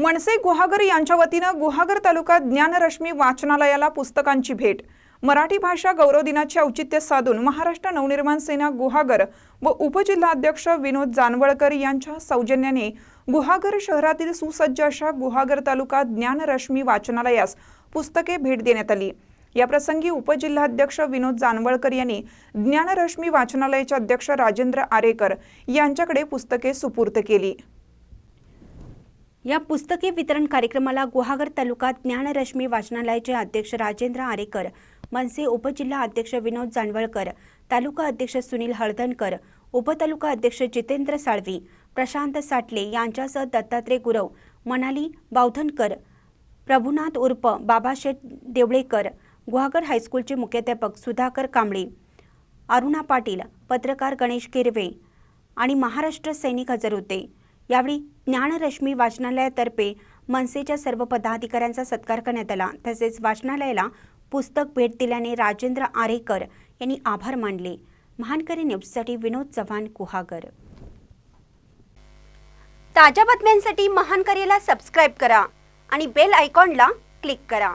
मनसे गुहागर यांच्या वतीनं गुहागर तालुका ज्ञानरश्मी वाचनालयाला पुस्तकांची भेट. मराठी भाषा गौरव दिनाचे औचित्य साधून महाराष्ट्र नवनिर्माण सेना गुहागर व उपजिल्हाध्यक्ष विनोद जानवळकर यांच्या सौजन्याने गुहागर शहरातील सुसज्ज अशा गुहागर तालुका ज्ञानरश्मी वाचनालयास पुस्तके भेट देण्यात आली. या प्रसंगी उपजिल्हाध्यक्ष विनोद जानवळकर यांनी ज्ञानरश्मी वाचनालयाचे अध्यक्ष राजेंद्र आरेकर यांच्याकडे पुस्तके सुपूर्त केली. या पुस्तके वितरण कार्यक्रमाला गुहागर तालुका ज्ञानरश्मी वाचनालयाचे अध्यक्ष राजेंद्र आरेकर मनसे उपजिल्हा अध्यक्ष विनोद जानवळकर तालुका अध्यक्ष सुनील हळदणकर उपतालुका अध्यक्ष जितेंद्र साळवी प्रशांत साटले यांच्यासह दत्तात्रय गुरव मनाली बावधनकर प्रभुनाथ उर्फ बाबाशेठ देवळेकर गुहागर हायस्कूलचे मुख्याध्यापक सुधाकर कांबळे अरुणा पाटील पत्रकार गणेश किरवे आणि महाराष्ट्र सैनिक हजर होते. यावेळी ज्ञानरश्मी वाचनालयातर्फे मनसेच्या सर्व पदाधिकाऱ्यांचा सत्कार करण्यात आला. तसेच वाचनालयाला पुस्तक भेट दिल्याने राजेंद्र आरेकर यांनी आभार मानले. महानकरी न्यूजसाठी विनोद चव्हाण कुहागर ताज्या बातम्यांसाठी महानकरीला सबस्क्राईब करा आणि बेल आयकॉनला क्लिक करा.